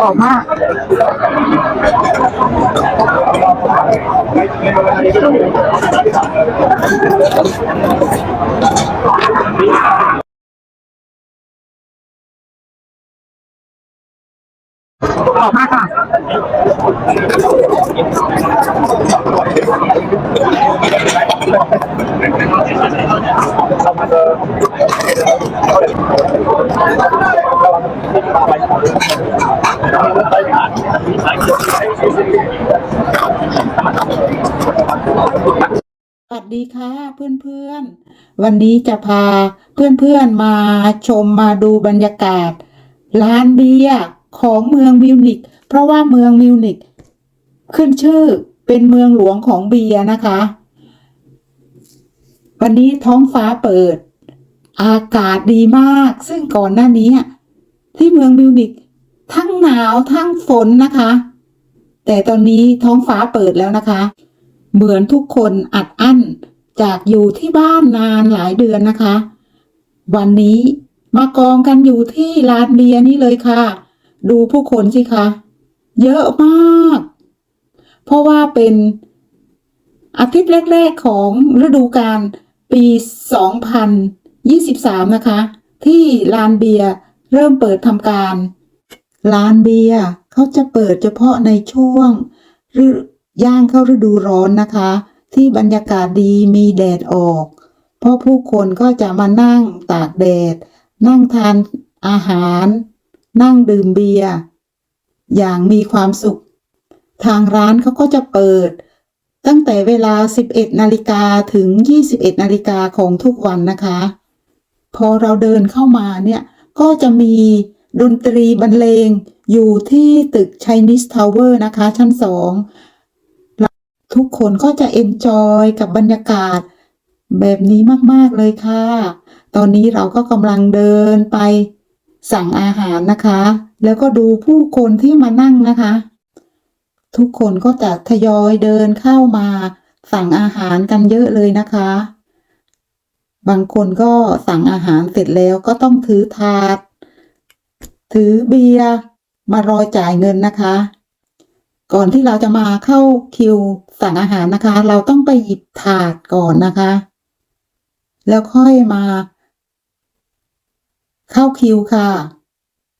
ออกมากออกมากค่ะ สวัสดีค่ะเพื่อนๆ วันนี้จะพาเพื่อนๆมาชมมาดูบรรยากาศ ร้านเบียร์ของเมืองมิวนิกเพราะว่าเมืองมิวนิกขึ้นชื่อเป็นเมืองหลวงของเบียร์นะคะ วันนี้ท้องฟ้าเปิด อากาศดีมาก ซึ่งก่อนหน้านี้ที่เมืองมิวนิกทั้งหนาวทั้งฝนนะคะ แต่ตอนนี้ท้องฟ้าเปิดแล้วนะคะ เหมือนทุกคนอัดอั้นจากอยู่ที่บ้านนานหลายเดือนนะคะ วันนี้มากองกันอยู่ที่ลานเบียร์นี่เลยค่ะ ดูผู้คนสิคะ เยอะมาก เพราะว่าเป็นอาทิตย์แรก ๆของฤดูกาล ปี 2023 นะคะ ที่ลานเบียร์เริ่มเปิดทำการลานเบียร์เขาจะเปิดเฉพาะในช่วงฤย่างเข้าฤดูร้อนนะคะ ที่บรรยากาศดีมีแดดออก เพราะผู้คนก็จะมานั่งตากแดด นั่งทานอาหาร นั่งดื่มเบียร์อย่างมีความสุข ทางร้านเขาก็จะเปิด ตั้งแต่เวลา 11 นาฬิกาถึง 21 นาฬิกาของทุกวันนะคะ พอเราเดินเข้ามาเนี่ยก็จะมีดนตรีบรรเลงอยู่ที่ตึก Chinese Tower นะคะ ชั้นสองทุกคนก็จะเอนจอยกับบรรยากาศแบบนี้มาก ๆ เลยค่ะ ตอนนี้เราก็กำลังเดินไปสั่งอาหารนะคะ แล้วก็ดูผู้คนที่มานั่งนะคะ ทุกคนก็จะทยอยเดินเข้ามา สั่งอาหารกันเยอะเลยนะคะ บางคนก็สั่งอาหารเสร็จแล้วก็ต้องถือถาด ถือเบียร์มารอจ่ายเงินนะคะ ก่อนที่เราจะมาเข้าคิวสั่งอาหารนะคะ เราต้องไปหยิบถาดก่อนนะคะ แล้วค่อยมา เข้าคิวค่ะ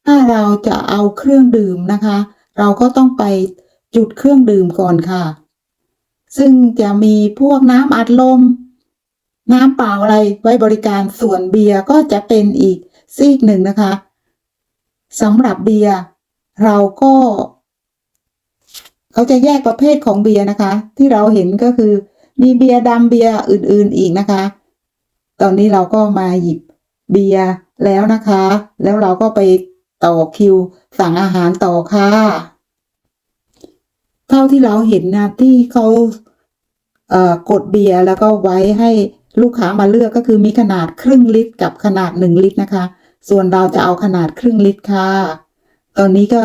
ถ้าเราจะเอาเครื่องดื่มนะคะ เราก็ต้องไป จุดเครื่องดื่มก่อนค่ะ ซึ่งจะมีพวกน้ำอัดลม น้ำเปล่าอะไรไว้บริการส่วนเบียร์ก็จะเป็นอีกซีกหนึ่งนะคะสำหรับเบียร์เราก็เขาจะแยกประเภทของเบียร์นะคะ ที่เราเห็นก็คือ มีเบียร์ดำเบียร์อื่น ๆอีกนะคะ ตอนนี้เราก็มาหยิบเบียร์แล้วนะคะ แล้วเราก็ไปต่อคิวสั่งอาหารต่อค่ะ ท่าที่เราเห็นนะที่เขาเอ่อกดเบียร์แล้วก็ไว้ให้ลูกค้ามาเลือกก็คือมีขนาดครึ่งลิตรกับขนาดหนึ่งลิตรนะคะ ส่วนเราจะเอาขนาดครึ่งลิตรค่ะ ตอนนี้ก็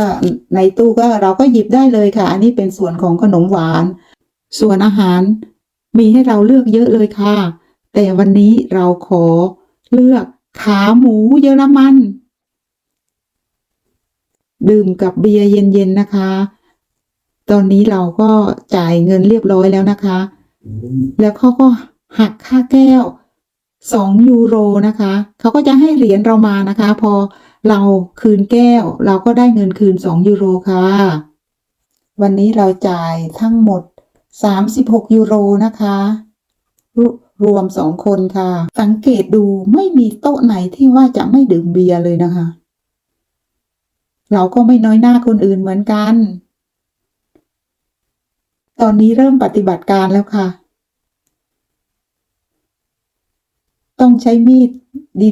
ในตู้ก็เราก็หยิบได้เลยค่ะ อันนี้เป็นส่วนของขนมหวาน ส่วนอาหารมีให้เราเลือกเยอะเลยค่ะ แต่วันนี้เราขอเลือกขาหมูเยอรมัน ดื่มกับเบียร์เย็นๆนะคะ ตอนนี้เราก็จ่ายเงินเรียบร้อยแล้วนะคะ แล้วเขาก็หักค่าแก้วสองยูโรนะคะ เขาก็จะให้เหรียญเรามานะคะ พอเราคืนแก้ว เราก็ได้เงินคืนสองยูโรค่ะ วันนี้เราจ่ายทั้งหมดสามสิบหกยูโรนะคะรรวมสองคนค่ะ สังเกตดูไม่มีโต๊ะไหนที่ว่าจะไม่ดื่มเบียร์เลยนะคะ เราก็ไม่น้อยหน้าคนอื่นเหมือนกัน ตอนนี้เริ่มปฏิบัติการแล้วค่ะ ต้องใช้มีด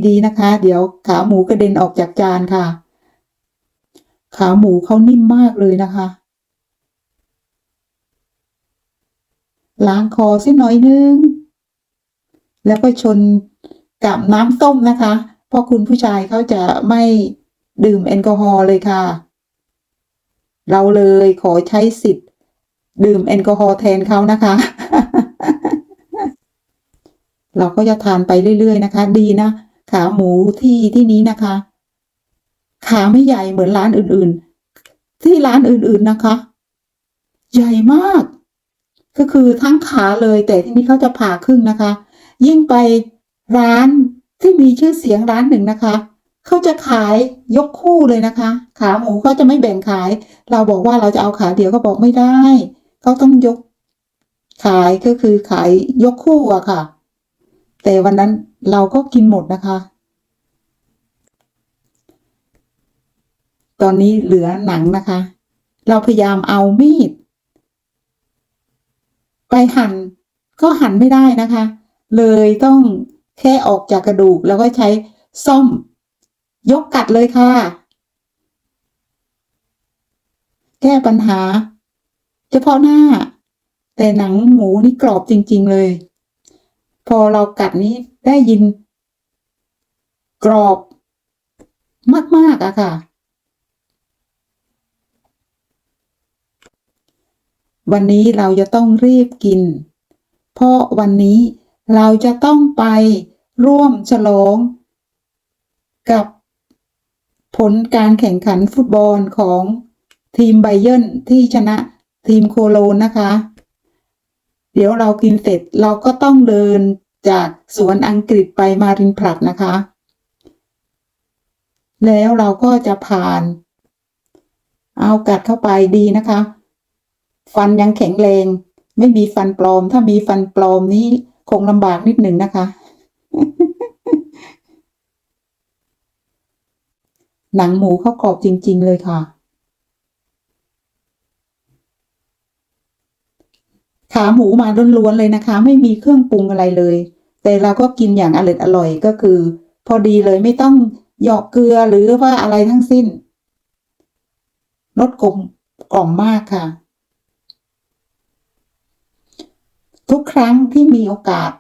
ดีๆนะคะ เดี๋ยวขาหมูกระเด็นออกจากจานค่ะ ขาหมูเขานิ่มมากเลยนะคะ ล้างคอสักหน่อยนึง แล้วก็ชนกับน้ำต้มนะคะ เพราะคุณผู้ชายเขาจะไม่ดื่มแอลกอฮอล์เลยค่ะ เราเลยขอใช้สิทธิ์ ดื่มแอลกอฮอล์แทนเขานะคะ เราก็จะทานไปเรื่อยๆนะคะ ดีนะ ขาหมูที่ที่นี้นะคะ ขาไม่ใหญ่เหมือนร้านอื่นๆ ที่ร้านอื่นๆนะคะ ใหญ่มาก ก็คือทั้งขาเลยแต่ที่นี้เขาจะผ่าครึ่งนะคะ ยิ่งไปร้านที่มีชื่อเสียงร้านหนึ่งนะคะเขาจะขายยกคู่เลยนะคะ ขาหมูเขาจะไม่แบ่งขาย เราบอกว่าเราจะเอาขาเดียวก็บอกไม่ได้ เขาต้องยก ขายก็คือขายยกคู่อะค่ะ แต่วันนั้นเราก็กินหมดนะคะ ตอนนี้เหลือหนังนะคะ เราพยายามเอามีด ไปหั่นก็หั่นไม่ได้นะคะ เลยต้องแค่ออกจากกระดูกแล้วก็ใช้ซ่อมยกกัดเลยค่ะ แก้ปัญหา เฉพาะหน้า แต่หนังหมูนี่กรอบจริง ๆเลย พอเรากัดนี้ได้ยิน กรอบมากๆอะค่ะ วันนี้เราจะต้องรีบกิน เพราะวันนี้เราจะต้องไปร่วมฉลอง กับผลการแข่งขันฟุตบอลของทีมไบเยนที่ชนะ ทีมโคโลนนะคะ เดี๋ยวเรากินเสร็จเราก็ต้องเดินจากสวนอังกฤษไปมารินพลัดนะคะ แล้วเราก็จะผ่าน เอากัดเข้าไปดีนะคะ ฟันยังแข็งแรง ไม่มีฟันปลอม ถ้ามีฟันปลอมนี้คงลำบากนิดหนึ่งนะคะหนังหมูเขากรอบจริง ๆ เลยค่ะ ขาหมูมาล้วนๆเลยนะคะ ไม่มีเครื่องปรุงอะไรเลย แต่เราก็กินอย่างอร่อยอร่อยก็คือ พอดีเลยไม่ต้องหยอกเกลือหรือว่าอะไรทั้งสิ้นรสกลมกล่อมมากค่ะ ทุกครั้งที่มีโอกาส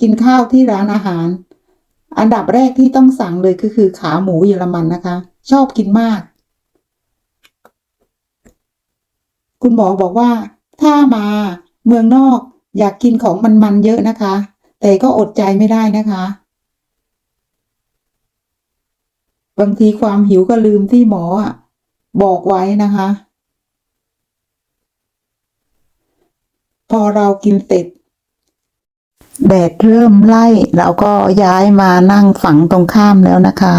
กินข้าวที่ร้านอาหาร อันดับแรกที่ต้องสั่งเลยก็คือขาหมูเยอรมันนะคะ ชอบกินมาก คุณหมอบอกว่าถ้ามา เมืองนอกอยากกินของมันๆเยอะนะคะ แต่ก็อดใจไม่ได้นะคะ บางทีความหิวก็ลืมที่หมออะบอกไว้นะคะ พอเรากินเสร็จแดดเริ่มไล่เราก็ย้ายมานั่งฝั่งตรงข้ามแล้วนะคะ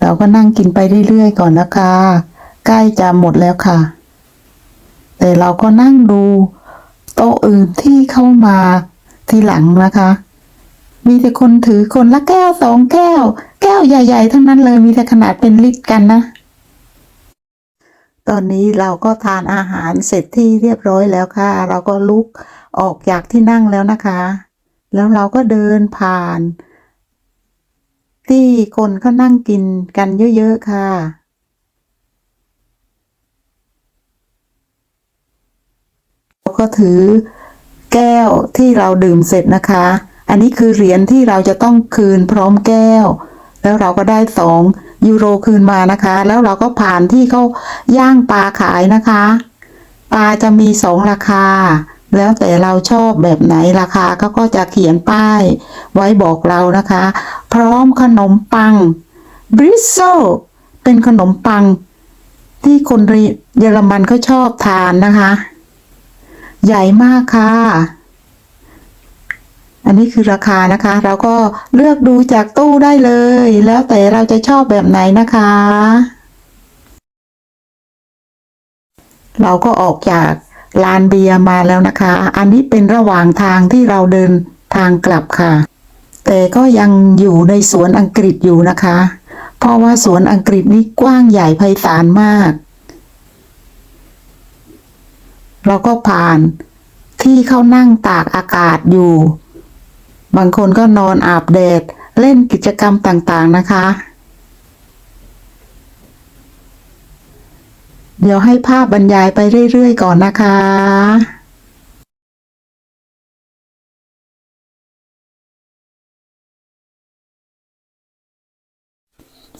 เราก็นั่งกินไปเรื่อยๆก่อนนะคะ ใกล้จะหมดแล้วค่ะ แต่เราก็นั่งดูโต๊ะอื่นที่เข้ามาทีหลังนะคะ มีแต่คนถือคนละแก้วสองแก้ว แก้วใหญ่ ๆ ทั้งนั้นเลยมีแต่ขนาดเป็นลิตรกันนะ ตอนนี้เราก็ทานอาหารเสร็จที่เรียบร้อยแล้วค่ะ เราก็ลุกออกจากที่นั่งแล้วนะคะ แล้วเราก็เดินผ่าน ที่คนเขานั่งกินกันเยอะ ๆ ค่ะ เรา ก็ถือแก้วที่เราดื่มเสร็จนะคะ อันนี้คือเหรียญที่เราจะต้องคืนพร้อมแก้ว แล้วเราก็ได้สองยูโรคืนมานะคะ แล้วเราก็ผ่านที่เขาย่างปลาขายนะคะ ปลาจะมีสองราคา แล้วแต่เราชอบแบบไหนราคาเขาก็จะเขียนป้าย ไว้บอกเรานะคะ พร้อมขนมปังบริโซเป็นขนมปังที่คนเยอรมันเขาชอบทานนะคะ ใหญ่มากค่ะ อันนี้คือราคานะคะ เราก็เลือกดูจากตู้ได้เลย แล้วแต่เราจะชอบแบบไหนนะคะ เราก็ออกจากลานเบียร์มาแล้วนะคะ อันนี้เป็นระหว่างทางที่เราเดินทางกลับค่ะ แต่ก็ยังอยู่ในสวนอังกฤษอยู่นะคะ เพราะว่าสวนอังกฤษนี่กว้างใหญ่ไพศาลมาก เราก็ผ่านที่เขานั่งตากอากาศอยู่ บางคนก็นอนอาบแดด เล่นกิจกรรมต่างๆนะคะ เดี๋ยวให้ภาพบรรยายไปเรื่อยๆก่อนนะคะ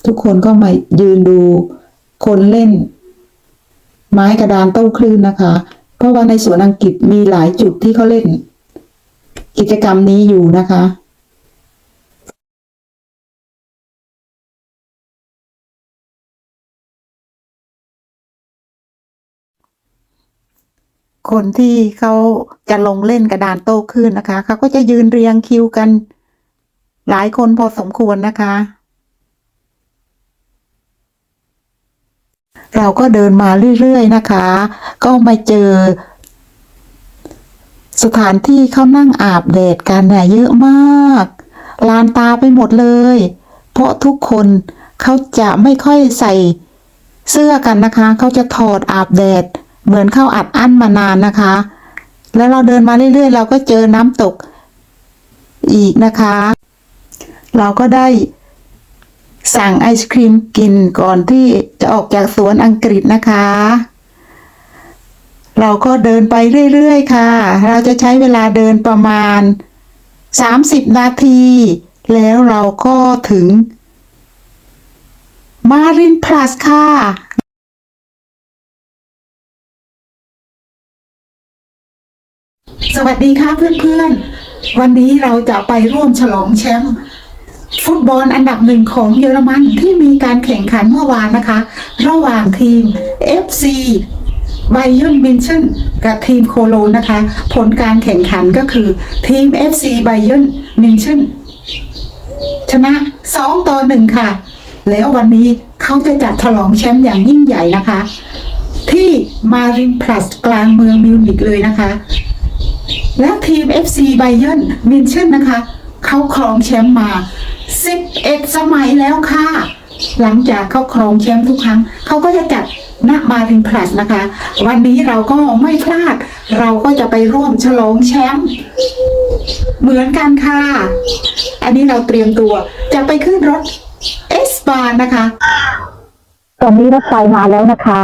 ทุกคนก็มายืนดูคนเล่น ไม้กระดานโต้คลื่นนะคะ เพราะว่าในสวนอังกฤษมีหลายจุดที่เขาเล่น กิจกรรมนี้อยู่นะคะคนที่เขาจะลงเล่นกระดานโต้คลื่นนะคะ เขาก็จะยืนเรียงคิวกัน หลายคนพอสมควรนะคะ เราก็เดินมาเรื่อยๆนะคะ ก็มาเจอ สถานที่เขานั่งอาบแดดกันเนี่ยเยอะมาก ลานตาไปหมดเลย เพราะทุกคนเขาจะไม่ค่อยใส่เสื้อกันนะคะ เขาจะถอดอาบแดด เหมือนเข้าอัดอั้นมานานนะคะ แล้วเราเดินมาเรื่อยๆ เราก็เจอน้ำตกอีกนะคะ เราก็ได้ สั่งไอศครีมกินก่อนที่จะออกจากสวนอังกฤษนะคะ เราก็เดินไปเรื่อยๆค่ะ เราจะใช้เวลาเดินประมาณ 30 นาที แล้วเราก็ถึง มารินพลัสค่ะสวัสดีค่ะเพื่อนๆ วันนี้เราจะไปร่วมฉลองแชมป์ ฟุตบอลอันดับหนึ่งของเยอรมันที่มีการแข่งขันเมื่อวานนะคะ ระหว่างทีม FC ไบยนมินชั่นกับทีมโคโลนนะคะ ผลการแข่งขันก็คือทีม FC ไบยนมินชั่นชนะ2ต่อ1ค่ะ แล้ววันนี้เขาจะจัดฉลองแชมป์อย่างยิ่งใหญ่นะคะ ที่มารินพลัสกลางเมืองมิวนิกเลยนะคะ และทีม FC ไบเยนมินชั่นนะคะ เขาครองแชมป์มา 11 สมัยแล้วค่ะ หลังจากเขาครองแชมป์ทุกครั้ง เขาก็จะจัดณมารินพลัสนะคะ วันนี้เราก็ไม่พลาด เราก็จะไปร่วมฉลองแชมป์เหมือนกันค่ะ อันนี้เราเตรียมตัวจะไปขึ้นรถเอสบานนะคะ ตอนนี้รถไฟมาแล้วนะคะ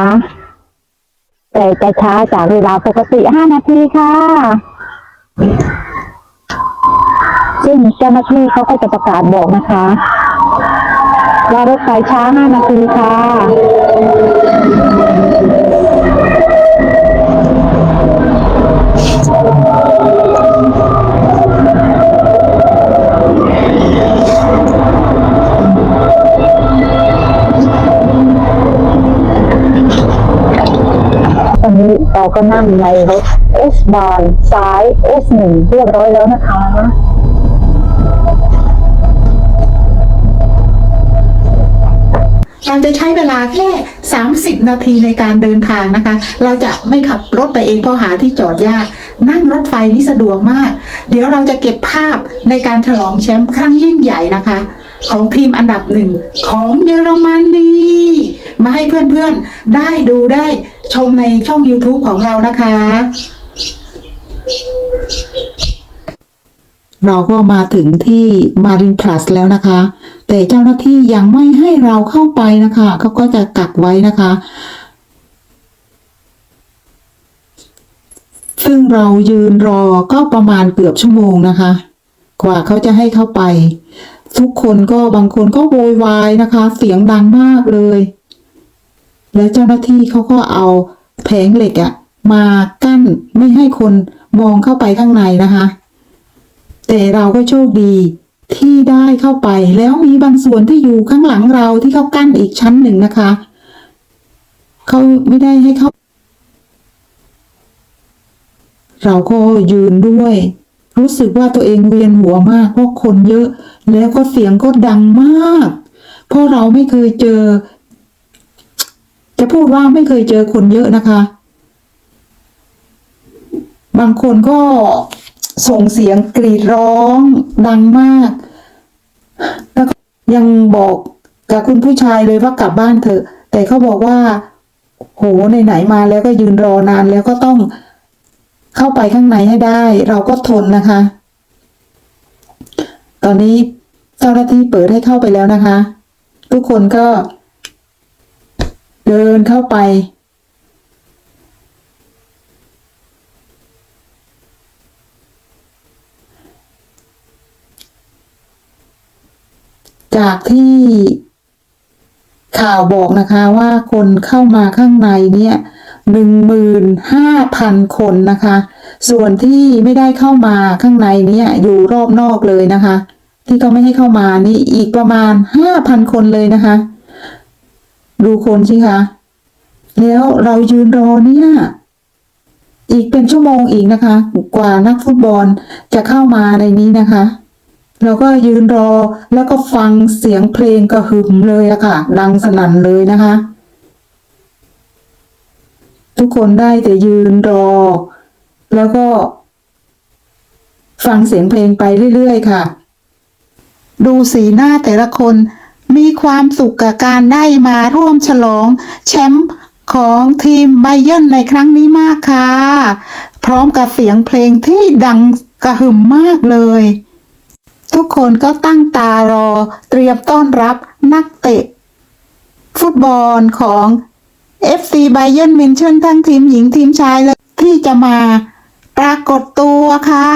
แต่จะช้าจากเวลาปกติ 5 นาทีค่ะ ซึ่งเจ้าหน้าที่เขาก็จะประกาศบอกนะคะ ว่ารถไฟช้า5นาทีค่ะตอนนี้เราก็นั่งในรถ S บานซ้าย S1 เรียบร้อยแล้วนะคะ ราจะใช้เวลาแค่ 30 นาทีในการเดินทางนะคะ เราจะไม่ขับรถไปเองเพราะหาที่จอดยาก นั่งรถไฟนี่สะดวกมาก เดี๋ยวเราจะเก็บภาพในการฉลองแชมป์ครั้งยิ่งใหญ่นะคะ ของทีมอันดับหนึ่งของเยอรมนีมาให้เพื่อนๆได้ดูได้ชมในช่อง YouTube ของเรานะคะ เราก็มาถึงที่มารินพลัสแล้วนะคะ แต่เจ้าหน้าที่ยังไม่ให้เราเข้าไปนะคะเขาก็จะกักไว้นะคะ ซึ่งเรายืนรอก็ประมาณเกือบชั่วโมงนะคะ กว่าเขาจะให้เข้าไป ทุกคนก็บางคนก็โวยวายนะคะ เสียงดังมากเลย และเจ้าหน้าที่เขาก็เอาแผงเหล็กอะมากั้นไม่ให้คนมองเข้าไปข้างในนะคะ แต่เราก็โชคดี ที่ได้เข้าไป แล้วมีบางส่วนที่อยู่ข้างหลังเราที่เขากั้นอีกชั้นหนึ่งนะคะเขาไม่ได้ให้เข้าเราก็ยืนด้วย รู้สึกว่าตัวเองเวียนหัวมากเพราะคนเยอะ แล้วก็เสียงก็ดังมากเพราะเราไม่เคยเจอ จะพูดว่าไม่เคยเจอคนเยอะนะคะ บางคนก็ ส่งเสียงกรีดร้องดังมาก แล้วก็ยังบอกกับคุณผู้ชายเลยว่ากลับบ้านเถอะ แต่เขาบอกว่า โหไหนๆมาแล้วก็ยืนรอนานแล้วก็ต้องเข้าไปข้างในให้ได้ เราก็ทนนะคะ ตอนนี้เจ้าหน้าที่เปิดให้เข้าไปแล้วนะคะ ทุกคนก็เดินเข้าไป จากที่ข่าวบอกนะคะว่าคนเข้ามาข้างในเนี่ยหนึ่งหมื่นห้าพันคนนะคะ ส่วนที่ไม่ได้เข้ามาข้างในเนี่ยอยู่รอบนอกเลยนะคะ ที่เขาไม่ให้เข้ามานี่อีกประมาณห้าพันคนเลยนะคะ ดูคนสิคะแล้วเรายืนรอเนี่ยอีกเป็นชั่วโมงอีกนะคะ กว่านักฟุตบอลจะเข้ามาในนี้นะคะ เราก็ยืนรอแล้วก็ฟังเสียงเพลงกระหึ่มเลยอะค่ะ ดังสนั่นเลยนะคะ ทุกคนได้แต่ยืนรอ แล้วก็ ฟังเสียงเพลงไปเรื่อยๆค่ะ ดูสีหน้าแต่ละคนมีความสุขกับการได้มาร่วมฉลองแชมป์ของทีมไบเยร์นในครั้งนี้มากค่ะ พร้อมกับเสียงเพลงที่ดังกระหึ่มมากเลย ทุกคนก็ตั้งตารอเตรียมต้อนรับนักเตะ ฟุตบอลของ FC ไบเย r n นมินชนทั้งทีมหญิงทีมชายเลยที่จะมาปรากฏตัวค่ะ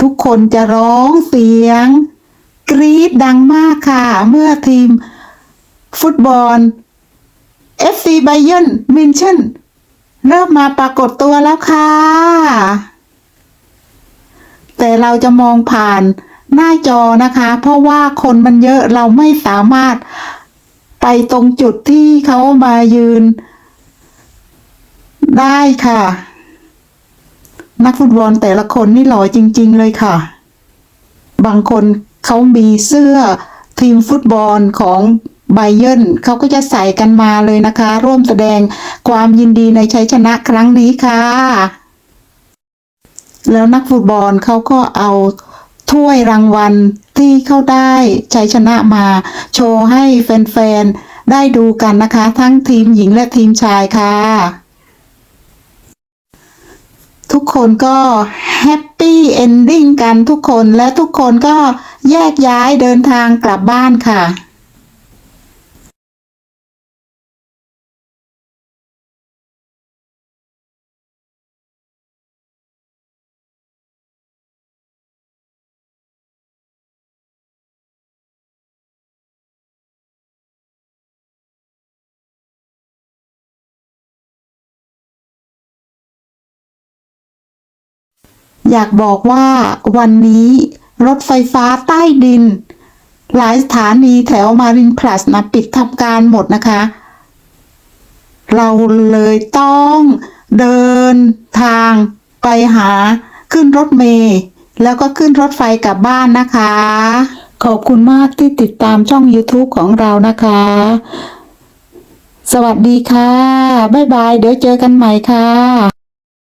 ทุกคนจะร้องเสียง กรี๊ดดังมากค่ะ เมื่อทีมฟุตบอล FC ไบเย r n นมินชนเริ่มมาปรากฏตัวแล้วค่ะ แต่เราจะมองผ่านหน้าจอนะคะ เพราะว่าคนมันเยอะเราไม่สามารถไปตรงจุดที่เขามายืน ได้ค่ะ นักฟุตบอลแต่ละคนนี่หล่อจริง ๆ เลยค่ะ บางคนเขามีเสื้อทีมฟุตบอลของไบเย r n เขาก็จะใส่กันมาเลยนะคะ ร่วมแสดงความยินดีในชัยชนะครั้งนี้ค่ะ แล้วนักฟุตบอลเขาก็เอาถ้วยรางวัลที่เขาได้ชัยชนะมา โชว์ให้แฟนๆ ได้ดูกันนะคะ ทั้งทีมหญิงและทีมชายค่ะ ทุกคนก็แฮปปี้เอนดิ้งกันทุกคนและทุกคนก็แยกย้ายเดินทางกลับบ้านค่ะ อยากบอกว่าวันนี้รถไฟฟ้าใต้ดิน หลายสถานีแถวมารินพลัสนะปิดทำการหมดนะคะ เราเลยต้องเดินทางไปหาขึ้นรถเมล์แล้วก็ขึ้นรถไฟกลับบ้านนะคะ ขอบคุณมากที่ติดตามช่อง YouTube ของเรานะคะ สวัสดีค่ะ บ๊ายบาย เดี๋ยวเจอกันใหม่ค่ะ